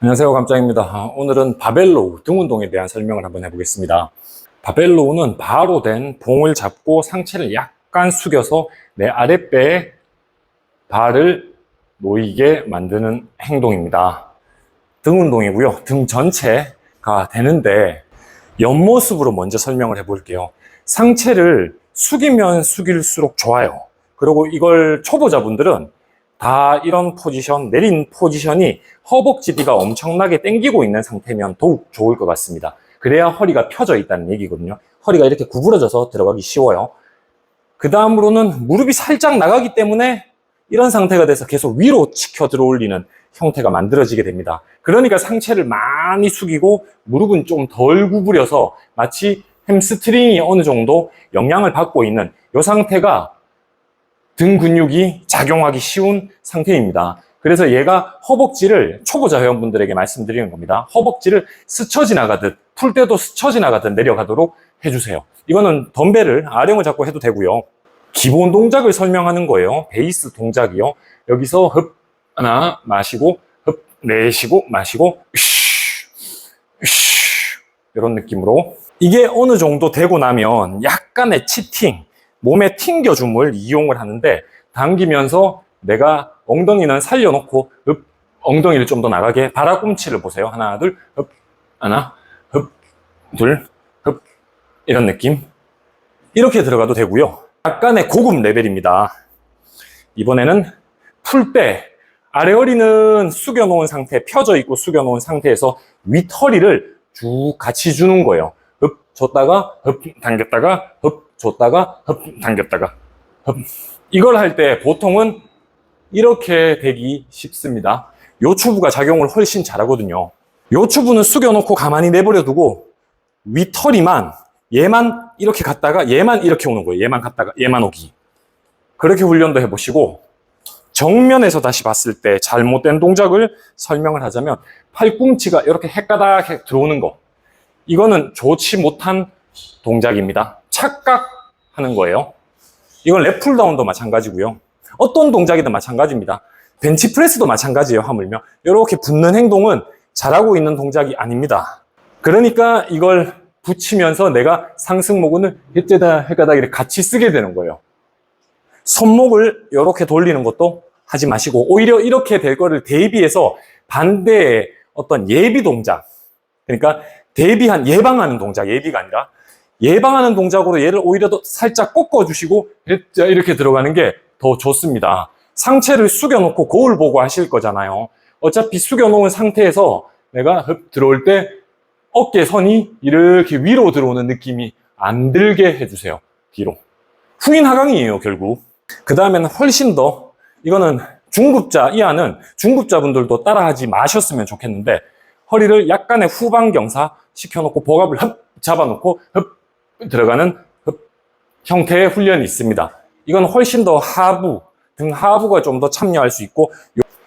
안녕하세요 감짱입니다. 아, 오늘은 바벨로우 등 운동에 대한 설명을 한번 해보겠습니다. 바벨로우는 바로 된 봉을 잡고 상체를 약간 숙여서 내 아랫배에 발을 놓이게 만드는 행동입니다. 등 운동이고요. 등 전체가 되는데 옆모습으로 먼저 설명을 해볼게요. 상체를 숙이면 숙일수록 좋아요. 그리고 이걸 초보자분들은 다 이런 포지션, 내린 포지션이 허벅지 뒤가 엄청나게 당기고 있는 상태면 더욱 좋을 것 같습니다. 그래야 허리가 펴져 있다는 얘기거든요. 허리가 이렇게 구부러져서 들어가기 쉬워요. 그 다음으로는 무릎이 살짝 나가기 때문에 이런 상태가 돼서 계속 위로 치켜 들어 올리는 형태가 만들어지게 됩니다. 그러니까 상체를 많이 숙이고 무릎은 좀 덜 구부려서 마치 햄스트링이 어느 정도 영향을 받고 있는 이 상태가 등 근육이 작용하기 쉬운 상태입니다. 그래서 얘가 허벅지를 초보자 회원분들에게 말씀드리는 겁니다. 허벅지를 스쳐 지나가듯 풀 때도 스쳐 지나가듯 내려가도록 해주세요. 이거는 덤벨을 아령을 잡고 해도 되고요. 기본 동작을 설명하는 거예요. 베이스 동작이요. 여기서 흡 하나 마시고 흡 내쉬고 마시고 쉬, 쉬, 이런 느낌으로 이게 어느 정도 되고 나면 약간의 치팅 몸에 튕겨줌을 이용을 하는데 당기면서 내가 엉덩이는 살려놓고 흡, 엉덩이를 좀 더 나가게 바라꿈치를 보세요. 하나, 둘, 흡, 하나, 흡, 둘, 흡, 이런 느낌. 이렇게 들어가도 되고요. 약간의 고급 레벨입니다. 이번에는 풀 때 아래 허리는 숙여놓은 상태, 펴져 있고 숙여놓은 상태에서 윗허리를 쭉 같이 주는 거예요. 흡, 줬다가, 흡, 당겼다가, 흡, 줬다가 흡 당겼다가 흡 이걸 할 때 보통은 이렇게 되기 쉽습니다. 요 추부가 작용을 훨씬 잘하거든요. 요 추부는 숙여놓고 가만히 내버려 두고 윗허리만 얘만 이렇게 갔다가 얘만 이렇게 오는 거예요. 얘만 갔다가 얘만 오기. 그렇게 훈련도 해보시고 정면에서 다시 봤을 때 잘못된 동작을 설명을 하자면 팔꿈치가 이렇게 헷가닥 들어오는 거. 이거는 좋지 못한 동작입니다. 착각하는 거예요. 이건 랩풀다운도 마찬가지고요. 어떤 동작이든 마찬가지입니다. 벤치프레스도 마찬가지예요, 하물며. 이렇게 붙는 행동은 잘하고 있는 동작이 아닙니다. 그러니까 이걸 붙이면서 내가 상승모근을 해째다 해가다 이렇게 같이 쓰게 되는 거예요. 손목을 이렇게 돌리는 것도 하지 마시고 오히려 이렇게 될 거를 대비해서 반대의 어떤 예비 동작 그러니까 대비한 예방하는 동작 예비가 아니라 예방하는 동작으로 얘를 오히려 더 살짝 꺾어주시고 이렇게 들어가는 게 더 좋습니다. 상체를 숙여놓고 거울 보고 하실 거잖아요. 어차피 숙여놓은 상태에서 내가 흡 들어올 때 어깨 선이 이렇게 위로 들어오는 느낌이 안 들게 해주세요. 뒤로. 후인 하강이에요, 결국. 그 다음에는 훨씬 더, 이거는 중급자 이하는 중급자분들도 따라하지 마셨으면 좋겠는데, 허리를 약간의 후방 경사 시켜놓고 복압을 흡 잡아놓고 흡 들어가는 흡 형태의 훈련이 있습니다. 이건 훨씬 더 하부, 등 하부가 좀 더 참여할 수 있고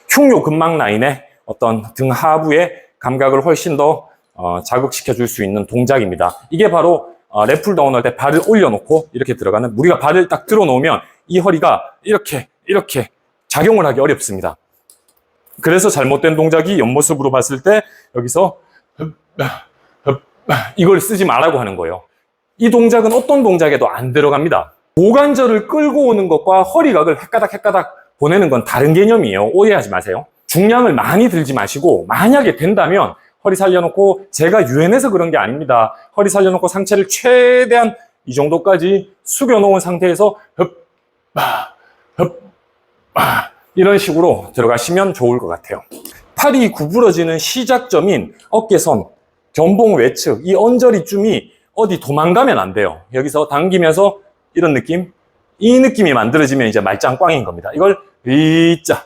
흉요 근막 라인의 어떤 등 하부의 감각을 훨씬 더 어, 자극시켜 줄 수 있는 동작입니다. 이게 바로 어, 랩풀 다운 할 때 발을 올려놓고 이렇게 들어가는 우리가 발을 딱 들어 놓으면 이 허리가 이렇게 이렇게 작용을 하기 어렵습니다. 그래서 잘못된 동작이 옆모습으로 봤을 때 여기서 이걸 쓰지 말라고 하는 거예요. 이 동작은 어떤 동작에도 안 들어갑니다. 고관절을 끌고 오는 것과 허리각을 헷가닥 헷가닥 보내는 건 다른 개념이에요. 오해하지 마세요. 중량을 많이 들지 마시고 만약에 된다면 허리 살려놓고 제가 유연해서 그런 게 아닙니다. 허리 살려놓고 상체를 최대한 이 정도까지 숙여놓은 상태에서 흡, 바, 흡, 바 이런 식으로 들어가시면 좋을 것 같아요. 팔이 구부러지는 시작점인 어깨선, 견봉 외측, 이 언저리쯤이 어디 도망가면 안 돼요. 여기서 당기면서 이런 느낌, 이 느낌이 만들어지면 이제 말짱 꽝인 겁니다. 이걸 이자,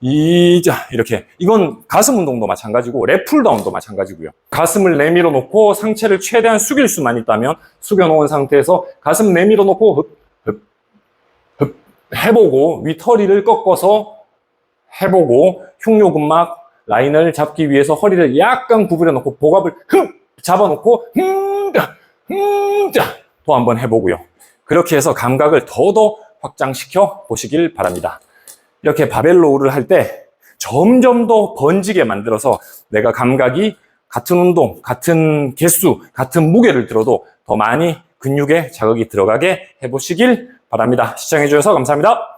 이자 이렇게 이건 가슴 운동도 마찬가지고 랩풀다운도 마찬가지고요. 가슴을 내밀어 놓고 상체를 최대한 숙일 수만 있다면 숙여 놓은 상태에서 가슴 내밀어 놓고 흡, 흡, 흡 해보고 윗허리를 꺾어서 해보고 흉요근막 라인을 잡기 위해서 허리를 약간 구부려 놓고 복압을 흠 잡아놓고 흠 자 흠자 또 한번 해보고요. 그렇게 해서 감각을 더더 확장시켜 보시길 바랍니다. 이렇게 바벨로우를 할 때 점점 더 번지게 만들어서 내가 감각이 같은 운동, 같은 개수, 같은 무게를 들어도 더 많이 근육에 자극이 들어가게 해보시길 바랍니다. 시청해주셔서 감사합니다.